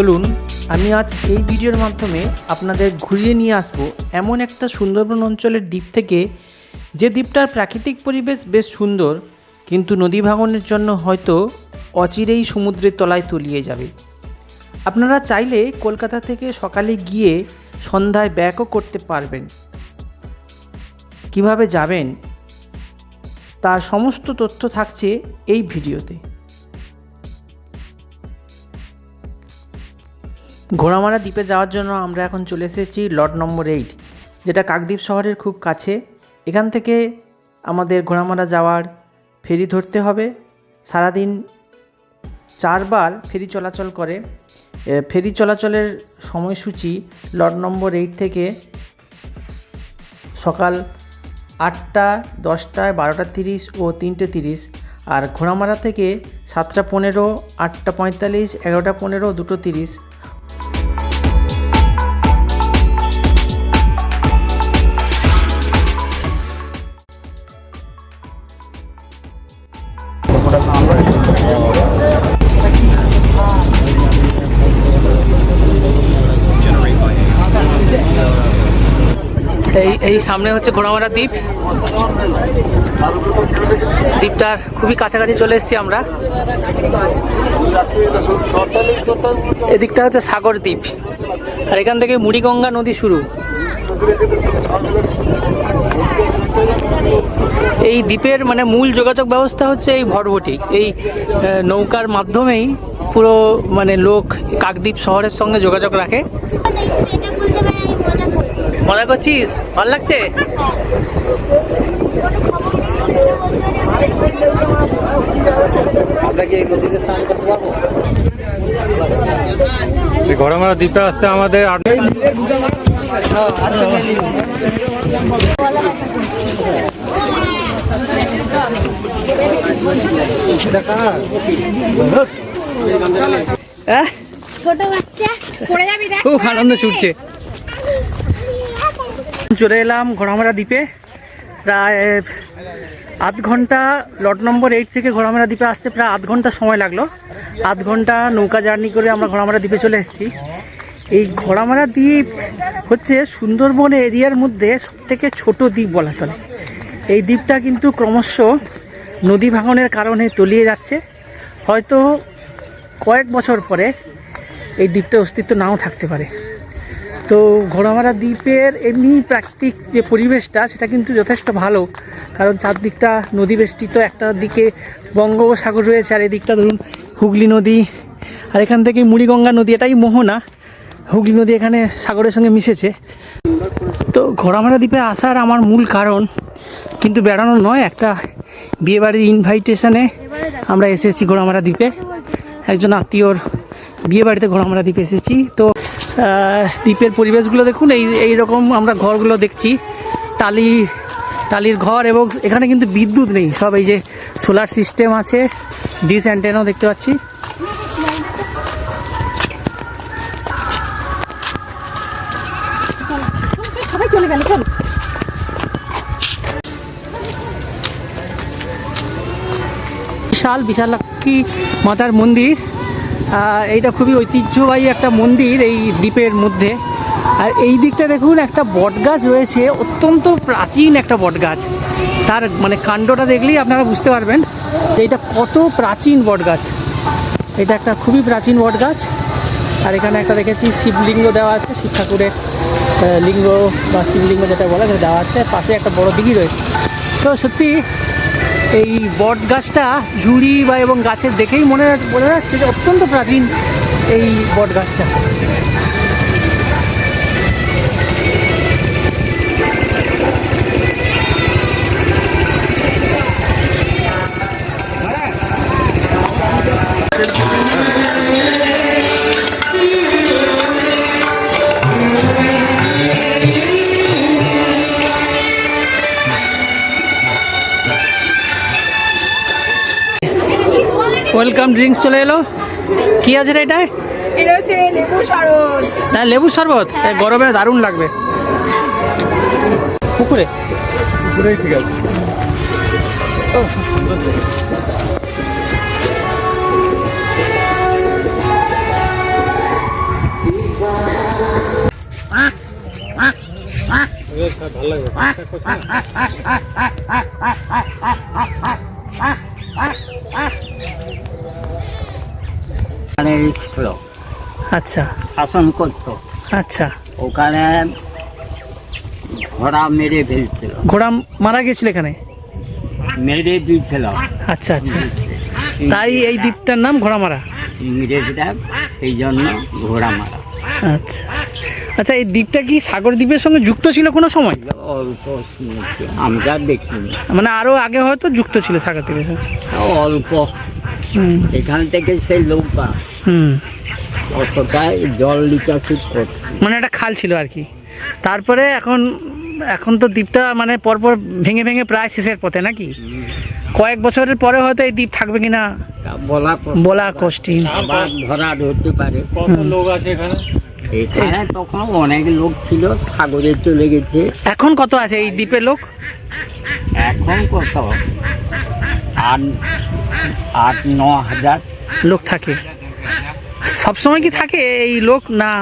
চলুন, আমি আজ এই ভিডিওর মাধ্যমে আপনাদের ঘুরিয়ে নিয়ে আসব এমন একটা সুন্দরবন অঞ্চলের দ্বীপ থেকে। যে দ্বীপটার প্রাকৃতিক পরিবেশ বেশ সুন্দর, কিন্তু নদী ভাঙনের জন্য হয়তো অচিরেই সমুদ্রের তলায় তলিয়ে যাবে। আপনারা চাইলে কলকাতা থেকে সকালে গিয়ে সন্ধ্যায় ব্যাকও করতে পারবেন। কীভাবে যাবেন? তার সমস্ত তথ্য থাকছে এই ভিডিওতে। ঘোড়ামারা দ্বীপে যাওয়ার জন্য আমরা এখন চলে এসেছি লট নম্বর এইট, যেটা কাকদ্বীপ শহরের খুব কাছে। এখান থেকে আমাদের ঘোড়ামারা যাওয়ার ফেরি ধরতে হবে। সারাদিন চারবার ফেরি চলাচল করে। ফেরি চলাচলের সময়সূচি লট নম্বর এইট থেকে সকাল আটটা, দশটায় বারোটা তিরিশ ও তিনটে তিরিশ, আর ঘোড়ামারা থেকে সাতটা পনেরো, আটটা পঁয়তাল্লিশ, এগারোটা পনেরো, দুটো তিরিশ এই সামনে হচ্ছে ঘোড়ামারা দ্বীপ। দ্বীপটার খুবই কাছাকাছি চলে এসেছি আমরা। এদিকটা হচ্ছে সাগর দ্বীপ। আর এখান থেকে মুড়িগঙ্গা নদী শুরু। এই দ্বীপের মানে মূল যোগাযোগ ব্যবস্থা হচ্ছে এই ভরভটি। এই নৌকার মাধ্যমেই পুরো মানে লোক কাকদ্বীপ শহরের সঙ্গে যোগাযোগ রাখে। মজা করছিস? ভালো লাগছে? ঘোড়ামারা দ্বীপে আসতে আমাদের আট ছোট বাচ্চা পড়ে যাবি দেখ। খুব আনন্দ ছুটছে। চলে এলাম ঘোড়ামারা দ্বীপে। প্রায় আধ ঘণ্টা লট নম্বর এইট থেকে ঘোড়ামারা দ্বীপে আসতে প্রায় আধ ঘণ্টা সময় লাগল। আধ ঘণ্টা নৌকা জার্নি করে আমরা ঘোড়ামারা দ্বীপে চলে এসেছি। এই ঘোড়ামারা দ্বীপ হচ্ছে সুন্দরবন এরিয়ার মধ্যে সবথেকে ছোট দ্বীপ বলা চলে। এই দ্বীপটা কিন্তু ক্রমশ নদী ভাঙনের কারণে তলিয়ে যাচ্ছে। হয়তো কয়েক বছর পরে এই দ্বীপটার অস্তিত্ব নাও থাকতে পারে। তো ঘোড়ামারা দ্বীপের এমনি প্রাকৃতিক যে পরিবেশটা, সেটা কিন্তু যথেষ্ট ভালো। কারণ চারদিকটা নদী বেষ্টিত, একটা দিকে বঙ্গোপসাগর রয়েছে, আর এদিকটা ধরুন হুগলি নদী। আর এখান থেকে মুড়িগঙ্গা নদী, এটাই মোহনা। হুগলি নদী এখানে সাগরের সঙ্গে মিশেছে। তো ঘোড়ামারা দ্বীপে আসার আমার মূল কারণ কিন্তু বেড়ানো নয়, একটা বিয়েবাড়ির ইনভাইটেশনে আমরা এসেছি ঘোড়ামারা দ্বীপে। একজন আত্মীয়র বিয়েবাড়িতে ঘোড়ামারা দ্বীপে এসেছি। তো দ্বীপের পরিবেশগুলো দেখুন এই এই রকম আমরা ঘরগুলো দেখছি। টালি টালির ঘর এবং এখানে কিন্তু বিদ্যুৎ নেই সব এই যে সোলার সিস্টেম আছে ডিস অ্যান্টেনাও দেখতে পাচ্ছি। সবাই চলে গেল চল। বিশাল বিশালাক্ষী মাতার মন্দির। এইটা খুবই ঐতিহ্যবাহী একটা মন্দির এই দ্বীপের মধ্যে। আর এই দিকটা দেখুন, একটা বটগাছ রয়েছে, অত্যন্ত প্রাচীন একটা বটগাছ। তার মানে কাণ্ডটা দেখলেই আপনারা বুঝতে পারবেন যে এটা কত প্রাচীন বটগাছ। এটা একটা খুবই প্রাচীন বটগাছ। আর এখানে একটা দেখেছি, শিবলিঙ্গ দেওয়া আছে, শিব ঠাকুরের লিঙ্গ বা শিবলিঙ্গ যেটা বলে দেওয়া আছে। পাশে একটা বড় দিঘি রয়েছে। তো সত্যি এই বট গাছটা ঝুড়ি বা এবং গাছের দেখেই মনে বোঝা যাচ্ছে যে অত্যন্ত প্রাচীন এই বট গাছটা। ওয়েলকাম ড্রিঙ্কস চলে এলো কি আছে রে এটা হচ্ছে লেবু শরবত হ্যাঁ লেবু শরবত গরমে দারুণ লাগবে পুকুরে পুকুরেই ঠিক আছে ভালো লাগবে আচ্ছা। শাসন করতো। আচ্ছা। ওখানে ঘোড়া মেরে ফেলছিল। ঘোড়া মারা গেছিল এখানে? মেরে দিয়েছিল। আচ্ছা আচ্ছা। তাই এই দ্বীপটার নাম ঘোড়ামারা ইংরেজরা সেই জন্য ঘোড়া মারা। আচ্ছা। আচ্ছা এই দ্বীপটা কি সাগর দ্বীপের সঙ্গে যুক্ত ছিল কোনো সময়? অল্প আমরা দেখিনি। মানে আরও আগে হয়তো যুক্ত ছিল সাগর দ্বীপের সঙ্গে। অল্প। এখান থেকে সেই নৌকা হুম। অতটা জল নিকাশিত করছে। মানে একটা খাল ছিল আর কি। তারপরে এখন এখন তো দ্বীপটা মানে পরপর ভেঙে ভেঙে প্রায় শেষের পথে নাকি? কয়েক বছরের পরে হয়তো এই দ্বীপ থাকবে কিনা বলা বলা কষ্টিন। ধরা ধরতে পারে। কত লোক আছে এখানে? এখানে তখন অনেক লোক ছিল সাগরে চলে গেছে। এখন কত আছে এই দ্বীপের লোক? এখন কত? আট আট ন হাজার। লোক থাকে। সবসময় কি থাকে এই লোক? না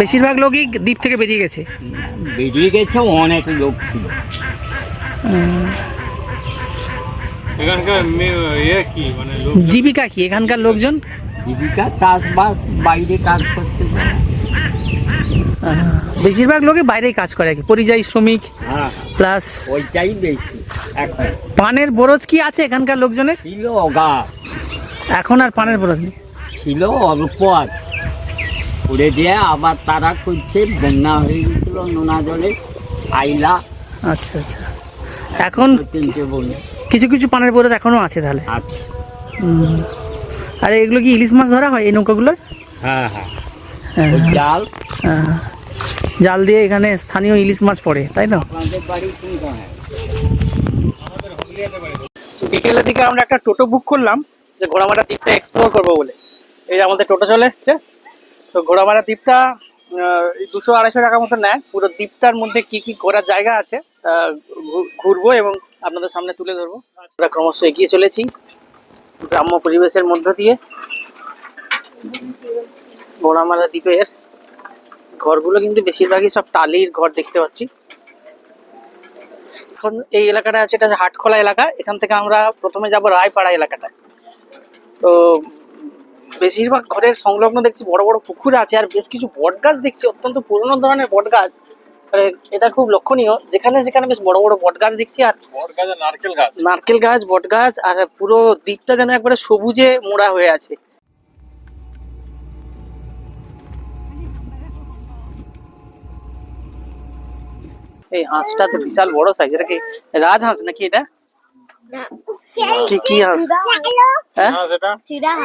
বেশিরভাগ লোকই দ্বীপ থেকে বেরিয়ে গেছে। বেরিয়ে গেছে অনেক লোক ছিল। ইয়ে মানে জীবিকা কি? এখানকার লোকজন? জীবিকা চাষবাস বাইরে কাজ করতে বেশিরভাগ লোকে বাইরেই কাজ করে আর কি। পরিযায়ী শ্রমিক হ্যাঁ। প্লাস ওইটাই বেশি। এখন পানের বরজ কি আছে এখানকার লোকজনের? ছিল অগা এখন আর পানের বরজ নেই। ছিল অল্প আছে উড়ে দিয়ে আবার তারা করছে বন্যা হয়ে গেছিল নোনা জলে আইলা। আচ্ছা আচ্ছা। এখন তিনটে বলে কিছু কিছু পানের বরজ এখনও আছে তাহলে? আছে। আর এগুলো কি ইলিশ মাছ ধরা হয় এই নৌকাগুলো হ্যাঁ হ্যাঁ। হ্যাঁ, জাল। হ্যাঁ। জাল দিয়ে এখানে স্থানীয় ইলিশ মাছ পড়ে তাই তো? বিকেলের দিকে আমরা একটা টোটো বুক করলাম যে ঘোড়ামারা দ্বীপটা এক্সপ্লোর করব বলে। এই যে আমাদের টোটো চলে এসছে। তো ঘোড়ামারা দ্বীপটা দুশো আড়াইশো টাকার মতো নেয়। পুরো দ্বীপটার মধ্যে কি কি ঘোরার জায়গা আছে ঘুরবো এবং আপনাদের সামনে তুলে ধরবো। আমরা ক্রমশ এগিয়ে চলেছি গ্রাম্য পরিবেশের মধ্য দিয়ে। ঘোড়ামারা দ্বীপের ঘরগুলো কিন্তু বেশিরভাগই সব টালির ঘর দেখতে পাচ্ছি। এখন এই এলাকাটা আছে, এটা হাটখোলা এলাকা। এখান থেকে আমরা প্রথমে যাব রায়পাড়া এলাকাটায়। তো বেশিরভাগ ঘরের সংলগ্ন দেখছি বড় বড় পুকুর আছে আর বেশ কিছু বট গাছ দেখছি অত্যন্ত পুরনো ধরনের বট গাছ মানে এটা খুব লক্ষণীয়। যেখানে যেখানে বেশ বড় বড় বট গাছ দেখছি আর নারকেল গাছ। নারকেল গাছ বট গাছ আর পুরো দ্বীপটা যেন একবারে সবুজে মোড়া হয়ে আছে। এই হাঁসটা তো বিশাল বড় সাইজ এটা কি রাজহাঁস নাকি এটা? কি কি হাঁস? হ্যাঁ?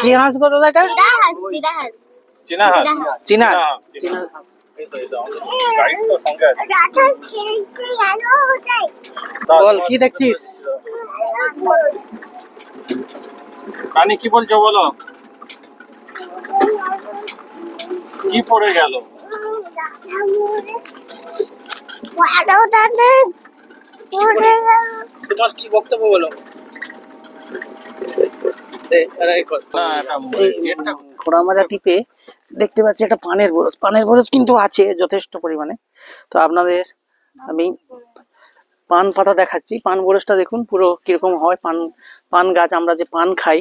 কি হাঁস গো দাদা এটা? চীনা হাঁস চীনা হাঁস, চীনা হাঁস। বল কি দেখছিস? রানী কি বলছো বলো? কি পড়ে গেল? তোমার কি বক্তব্য বলো? ঘোড়ামারা দ্বীপে দেখতে পাচ্ছি একটা পানের বরজ পানের বরজ কিন্তু আছে যথেষ্ট পরিমাণে। তো আপনাদের আমি পান পাতা দেখাচ্ছি। পান বরজটা দেখুন পুরো কীরকম হয়। পান পান গাছ আমরা যে পান খাই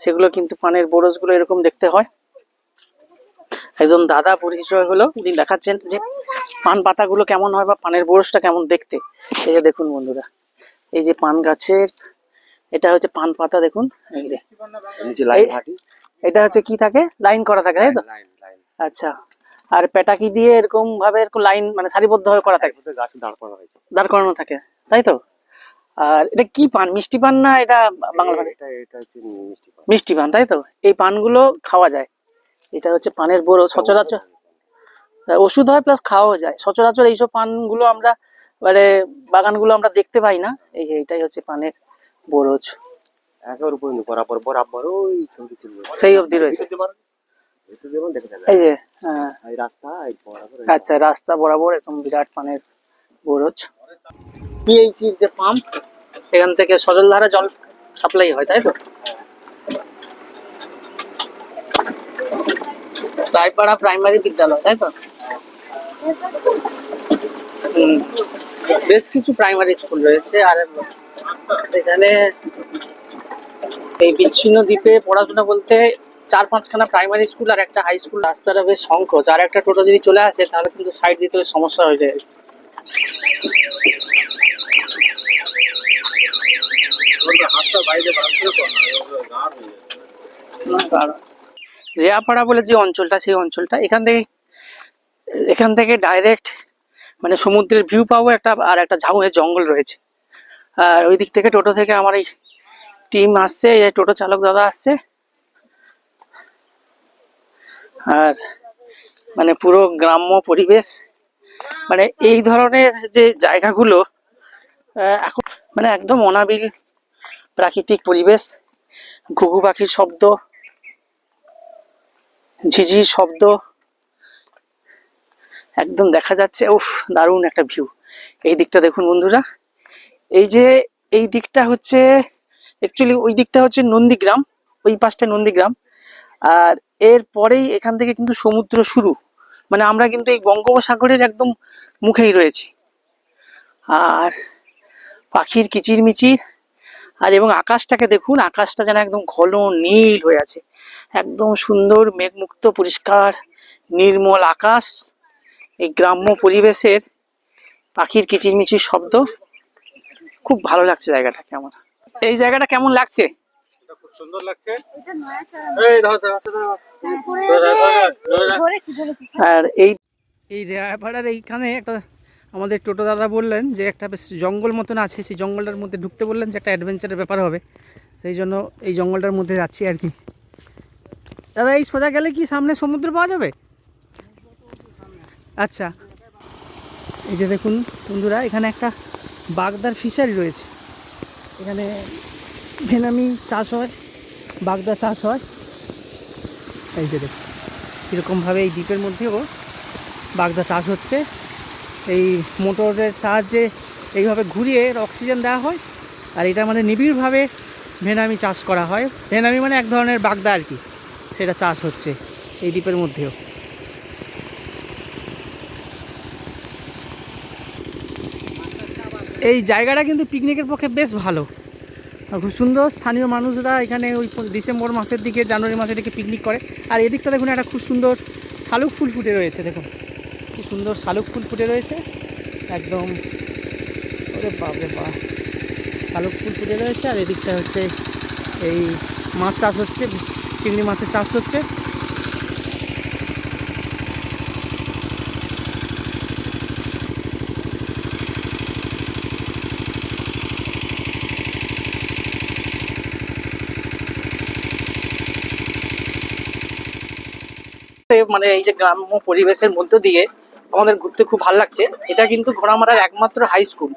সেগুলো কিন্তু পানের বরজগুলো এরকম দেখতে হয়। একজন দাদা পরিচয় হলো উনি দেখাচ্ছেন যে পান পাতাগুলো কেমন হয় বা পানের বরজটা কেমন দেখতে। এই যে দেখুন বন্ধুরা এই যে পান গাছের এটা হচ্ছে পান পাতা দেখুন এই যে। এটা হচ্ছে কি থাকে? লাইন করা থাকে তাই তো? আচ্ছা আর পেটাকি দিয়ে এরকম ভাবে এরকম লাইন মানে সারিবদ্ধ ভাবে করা থাকে? গাছ দাঁড় করা হয়েছে। দাঁড় করানো থাকে তাই তো? আর এটা কি পান? মিষ্টি পান না এটা বাংলা পান। মিষ্টি পান তাই তো? এই পানগুলো খাওয়া যায়। এটা হচ্ছে পানের বড় সচরাচর। ওষুধ হয় প্লাস খাওয়াও যায়। সচরাচর এইসব পানগুলো আমরা মানে বাগানগুলো আমরা দেখতে পাই না। এই যে এটাই হচ্ছে পানের বরজ। বরাবর বরাবর সেই অবধি রয়েছে। এই যে হ্যাঁ। এই রাস্তা এই বরাবর। আচ্ছা রাস্তা বরাবর এরকম বিরাট পানের বরজ। পিএইচির যে পাম্প এখান থেকে সজলধারা জল সাপ্লাই হয় তাই তো? রায়পাড়া প্রাইমারি বিদ্যালয় তাই তো? বেশ কিছু প্রাইমারি স্কুল রয়েছে আর এখানে এই বিচ্ছিন্ন দ্বীপে পড়াশোনা বলতে চার পাঁচখানা প্রাইমারি স্কুল আর একটা হাই স্কুল রাস্তাটা বেশ সংকোচ। আর একটা টোটো যদি চলে আসে তাহলে কিন্তু সাইড দিতে সমস্যা হয়ে যায়। না, দাঁড়া। রেয়াপাড়া বলে যে অঞ্চলটা, সেই অঞ্চলটা, এখান থেকে এখান থেকে ডাইরেক্ট মানে সমুদ্রের ভিউ পাবো একটা, আর একটা ঝাউয়ের জঙ্গল রয়েছে। আর ওই দিক থেকে টোটো থেকে আমার এই টিম আসছে, এই টোটো চালক দাদা আসছে। আর মানে পুরো গ্রাম্য পরিবেশ মানে এই ধরনের যে জায়গাগুলো এখন মানে একদম অনাবিল প্রাকৃতিক পরিবেশ, ঘুঘু পাখির শব্দ ঝিঝির শব্দ। একদম দেখা যাচ্ছে, উফ, দারুণ একটা ভিউ এই দিকটা দেখুন বন্ধুরা। এই যে, এই দিকটা হচ্ছে অ্যাকচুয়ালি ওই দিকটা হচ্ছে নন্দীগ্রাম, ওই পাশটা নন্দীগ্রাম। আর এর পরেই এখান থেকে কিন্তু সমুদ্র শুরু। মানে আমরা কিন্তু এই বঙ্গোপসাগরের একদম মুখেই রয়েছি। আর পাখির কিচিরমিচির আর এবং আকাশটাকে দেখুন আকাশটা যেন একদম ঘন নীল হয়ে আছে। একদম সুন্দর মেঘমুক্ত পরিষ্কার নির্মল আকাশ। এই গ্রাম্য পরিবেশের পাখির কিচিরমিচির শব্দ খুব ভালো লাগছে জায়গাটাকে আমার। এই জায়গাটা কেমন লাগছে? আর এই এই রেয়াপাড়ার এইখানে একটা আমাদের টোটো দাদা বললেন যে একটা বেশ জঙ্গল মতন আছে, সেই জঙ্গলটার মধ্যে ঢুকতে বললেন যে একটা অ্যাডভেঞ্চারের ব্যাপার হবে। সেই জন্য এই জঙ্গলটার মধ্যে যাচ্ছি আর কি। দাদা, এই সোজা গেলে কি সামনে সমুদ্র পাওয়া যাবে? আচ্ছা। এই যে দেখুন বন্ধুরা, এখানে একটা বাগদার ফিশারি রয়েছে। এখানে ভেনামি চাষ হয়, বাগদা চাষ হয়। এই যে দেখুন কীরকমভাবে এই দ্বীপের মধ্যেও বাগদা চাষ হচ্ছে। এই মোটরের সাহায্যে এইভাবে ঘুরিয়ে অক্সিজেন দেওয়া হয়। আর এটা মানে নিবিড়ভাবে ভেনামি চাষ করা হয়। ভেনামি মানে এক ধরনের বাগদা আর কি, সেটা চাষ হচ্ছে এই দ্বীপের মধ্যেও। এই জায়গাটা কিন্তু পিকনিকের পক্ষে বেশ ভালো। খুব সুন্দর, স্থানীয় মানুষরা এখানে ওই ডিসেম্বর মাসের দিকে, জানুয়ারি মাসের দিকে পিকনিক করে। আর এদিকটা দেখুন একটা খুব সুন্দর শালুক ফুল ফুটে রয়েছে, দেখুন। কি সুন্দর শালুক ফুল ফুটে রয়েছে। একদম ওরে বাপরে বাপ। শালুক ফুল ফুটে রয়েছে আর এদিকটা হচ্ছে এই মাছ চাষ হচ্ছে, চিংড়ি মাছের চাষ হচ্ছে। মানে এই যে গ্রাম্য পরিবেশের মধ্য দিয়ে আমাদের ঘুরতে খুব ভালো লাগছে। এটা কিন্তু ঘোড়ামারার একমাত্র হাই স্কুল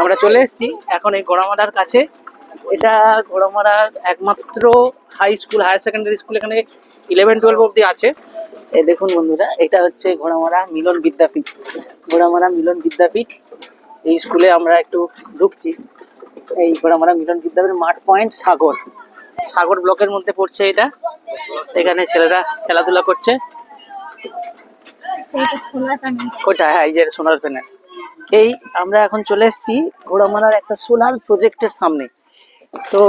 আমরা চলে এসেছি, এখন এই ঘোড়ামারার কাছে। এটা ঘোড়ামারার একমাত্র high school higher secondary school এখানে ইলেভেন টুয়েলভ অবধি আছে। এই দেখুন বন্ধুরা, এটা হচ্ছে ঘোড়ামারা মিলন বিদ্যাপীঠ। ঘোড়ামারা মিলন বিদ্যাপীঠ, এই স্কুলে আমরা একটু ঢুকছি। এই ঘোড়ামারা মিলন বিদ্যাপীঠ মাঠ পয়েন্ট সাগর। সাগর ব্লকের মধ্যে পড়ছে এটা। এখানে ছেলেরা খেলাধুলা করছে। কোথায়? হ্যাঁ এই যে সোলার প্যানেল এই আমরা এখন চলে এসেছি ঘোড়ামারার একটা সোলার প্রজেক্টের সামনে। তো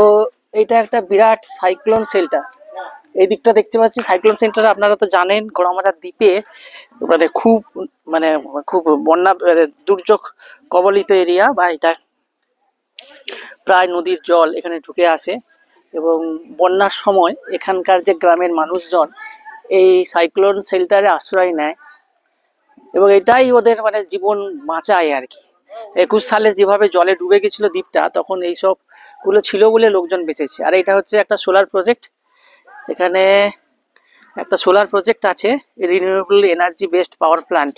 এটা একটা বিরাট সাইক্লোন শেল্টার এই দিকটা দেখতে পাচ্ছি সাইক্লোন সেন্টার আপনারা তো জানেন ঘোড়ামারার দ্বীপে মানে খুব মানে খুব বন্যা মানে দুর্যোগ কবলিত এরিয়া বা এটা প্রায় নদীর জল এখানে ঢুকে আসে এবং বন্যার সময় এখানকার যে গ্রামের মানুষজন এই সাইক্লোন শেল্টারে আশ্রয় নেয় এবং এটাই ওদের মানে জীবন বাঁচায় আর কি। একুশ সালে যেভাবে জলে ডুবে গেছিল দ্বীপটা, তখন এইসবগুলো ছিল বলে লোকজন বেঁচেছে। আর এটা হচ্ছে একটা সোলার প্রজেক্ট। এখানে একটা সোলার প্রজেক্ট আছে renewable energy based power plant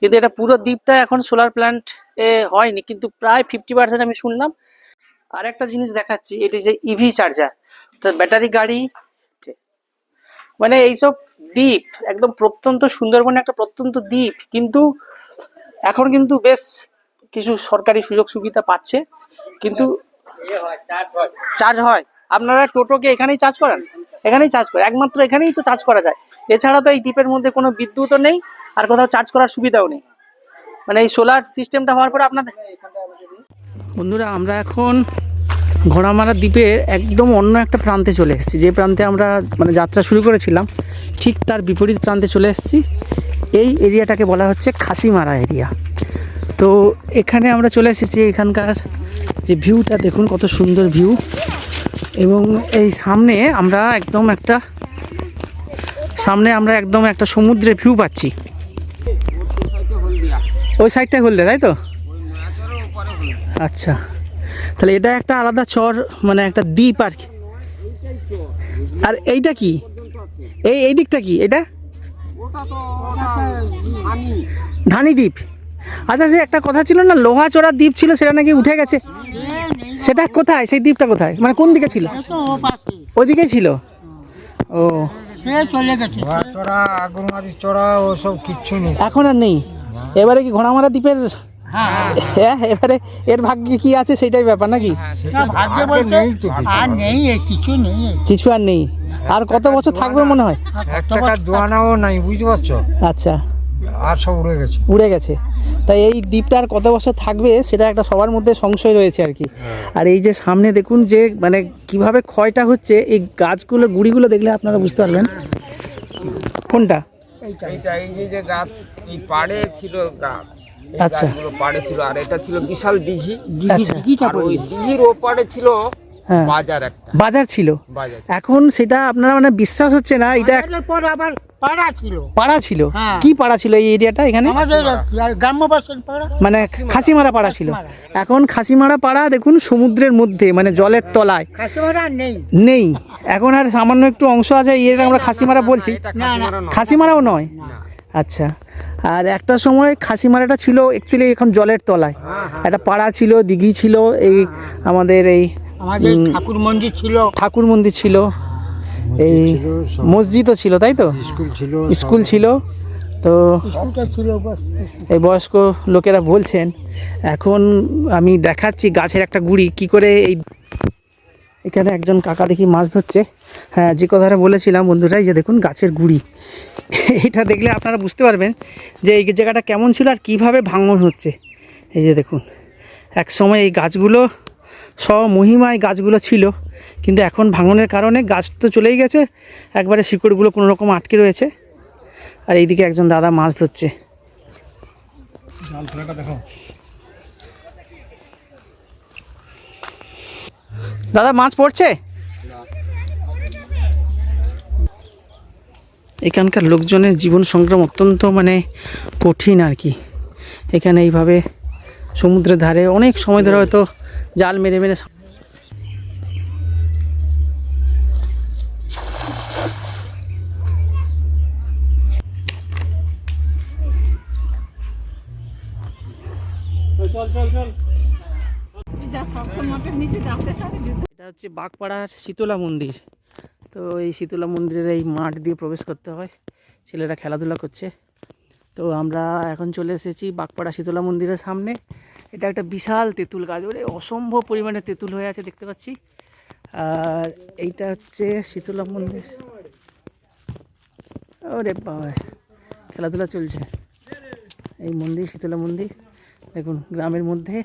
কিন্তু এটা পুরো দ্বীপটা এখন সোলার প্ল্যান্ট এ হয়নি, কিন্তু প্রায় ফিফটি পার্সেন্ট আমি শুনলাম। আর একটা জিনিস দেখাচ্ছি, এটি যে ইভি চার্জার অর্থাৎ ব্যাটারি গাড়ি মানে এইসব দ্বীপ, একদম প্রত্যন্ত সুন্দরবন একটা প্রত্যন্ত দ্বীপ, কিন্তু এখন কিন্তু বেশ কিছু সরকারি সুযোগ সুবিধা পাচ্ছে, কিন্তু চার্জ হয়। আপনারা টোটোকে এখানেই চার্জ করেন? এখানেই চার্জ করে একমাত্র এখানেই তো চার্জ করা যায়। এছাড়া তো এই দ্বীপের মধ্যে কোনো বিদ্যুৎও নেই, আর কোথাও চার্জ করার সুবিধাও নেই। মানে এই সোলার সিস্টেমটা হওয়ার পরে আপনাদের বন্ধুরা, আমরা এখন ঘোড়ামারা দ্বীপের একদম অন্য একটা প্রান্তে চলে এসেছি। যে প্রান্তে আমরা মানে যাত্রা শুরু করেছিলাম, ঠিক তার বিপরীত প্রান্তে চলে এসেছি। এই এরিয়াটাকে বলা হচ্ছে খাসিমারা এরিয়া। তো এখানে আমরা চলে এসেছি এখানকার যে ভিউটা, দেখুন কত সুন্দর ভিউ। এবং এই সামনে আমরা একদম একটা, সামনে আমরা একদম একটা সমুদ্রের ভিউ পাচ্ছি। ওই সাইডটাই হলদে, তাই তো? আচ্ছা। তাহলে এটা একটা আলাদা চর মানে একটা দ্বীপ আর কি। আর এইটা কি? এই এই দিকটা কি? এটা? ধানি দ্বীপ। আচ্ছা সে একটা কথা ছিল না লোহা চড়ার দ্বীপ ছিল সেটা নাকি উঠে গেছে? সেটা কোথায়? সেই দ্বীপটা কোথায়? মানে কোন দিকে ছিল? ওইদিকে ছিল? ও। এখন আর নেই। এবারে কি ঘোড়ামারা দ্বীপের হ্যাঁ। এবারে এর ভাগ্যে কি আছে সেটাই ব্যাপার নাকি? আগে নেই তো কিছু। কিছু আর নেই। আর কত বছর থাকবে মনে হয়? টাকা দোয়ানাও নাই বুঝতে পারছ? আচ্ছা। আর সব উড়ে গেছে। উড়ে গেছে। তাই এই দ্বীপটা আর কত বছর থাকবে সেটা একটা সবার মধ্যে সংশয় রয়েছে আর কি। আর এই যে সামনে দেখুন যে মানে কীভাবে ক্ষয়টা হচ্ছে এই গাছগুলো গুড়িগুলো দেখলে আপনারা বুঝতে পারবেন। কোনটা? এইটা এই যে গাছ এই পাড়ে ছিল গাছ। আচ্ছা। পাড়ে ছিল আর এটা ছিল বিশাল দিঘি। আচ্ছা। আর ওই দিঘির ওপারে ছিল হ্যাঁ। বাজার একটা। বাজার ছিল। এখন সেটা আপনারা মানে বিশ্বাস হচ্ছে না এটা পর আবার পাড়া ছিল। পাড়া ছিল? হ্যাঁ। কি পাড়া ছিল এই এরিয়াটা এখানে? মানে খাসিমারা। পাড়া ছিল। এখন খাসিমারা পাড়া দেখুন সমুদ্রের মধ্যে মানে জলের তলায়। নেই। নেই। এখন আর সামান্য একটু অংশ আছে এর আমরা খাসিমারা বলছি। খাসিমারাও নয়। আচ্ছা। আর একটা সময় খাসিমারাটা ছিল অ্যাকচুয়ালি এখন জলের তলায়। একটা পাড়া ছিল দিঘি ছিল এই আমাদের এই ঠাকুর মন্দির ছিল। ঠাকুর মন্দির ছিল এই মসজিদও ছিল তাই তো? স্কুল ছিল তো ছিল এই বয়স্ক লোকেরা বলছেন এখন আমি দেখাচ্ছি গাছের একটা গুড়ি কি করে এই এখানে একজন কাকা দেখি মাছ ধরছে। হ্যাঁ যে কথাটা বলেছিলাম বন্ধুরা এই যে দেখুন গাছের গুড়ি। এটা দেখলে আপনারা বুঝতে পারবেন যে এই জায়গাটা কেমন ছিল আর কীভাবে ভাঙন হচ্ছে। এই যে দেখুন, এক সময় এই গাছগুলো স্বমহিমায় গাছগুলো ছিল, কিন্তু এখন ভাঙনের কারণে গাছ তো চলেই গেছে, একবারে শিকড়গুলো কোনো রকম আটকে রয়েছে। আর এইদিকে একজন দাদা মাছ ধরছে। দাদা, মাছ পড়ছে? এখানকার লোকজনের জীবন সংগ্রাম অত্যন্ত মানে কঠিন আর কি। এখানে এইভাবে সমুদ্রের ধারে অনেক সময় ধরে হয়তো জাল মেরে মেরে এটা হচ্ছে বাগপাড়ার শীতলা মন্দির। তো এই শীতলা মন্দিরের এই মাঠ দিয়ে প্রবেশ করতে হয়। ছেলেরা খেলাধুলা করছে। তো আমরা এখন চলে এসেছি বাগপাড়া শীতলা মন্দিরের সামনে। এটা একটা বিশাল তেঁতুল গাছ। ওরে, অসম্ভব পরিমাণে তেঁতুল হয়ে আছে দেখতে পাচ্ছি। আর এইটা হচ্ছে শীতলা মন্দির। ওরে বাবা খেলাধুলা চলছে। এই মন্দির, শীতলা মন্দির। দেখুন, গ্রামের মধ্যে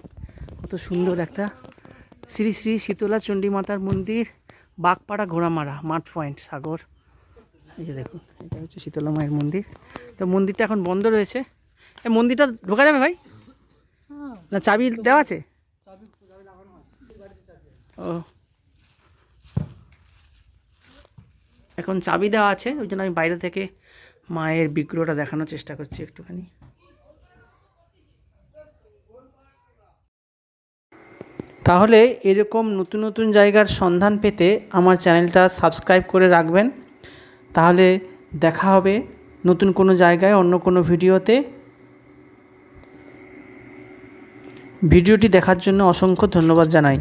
কত সুন্দর একটা শ্রী শ্রী শীতলা চণ্ডী মাতার মন্দির। বাগপাড়া ঘোড়ামারা, মাঠ পয়েন্ট, সাগর। এই যে দেখুন, এটা হচ্ছে শীতলা মায়ের মন্দির। তো মন্দিরটা এখন বন্ধ রয়েছে। এই মন্দিরটা ঢোকা যাবে ভাই? না চাবি দেওয়া আছে? ও। এখন চাবি দেওয়া আছে, ওই জন্য আমি বাইরে থেকে মায়ের বিগ্রহটা দেখানোর চেষ্টা করছি একটুখানি। তাহলে এরকম নতুন নতুন জায়গার সন্ধান পেতে আমার চ্যানেলটা সাবস্ক্রাইব করে রাখবেন। তাহলে দেখা হবে নতুন কোনো জায়গায় অন্য কোনো ভিডিওতে। ভিডিওটি দেখার জন্য অসংখ্য ধন্যবাদ জানাই।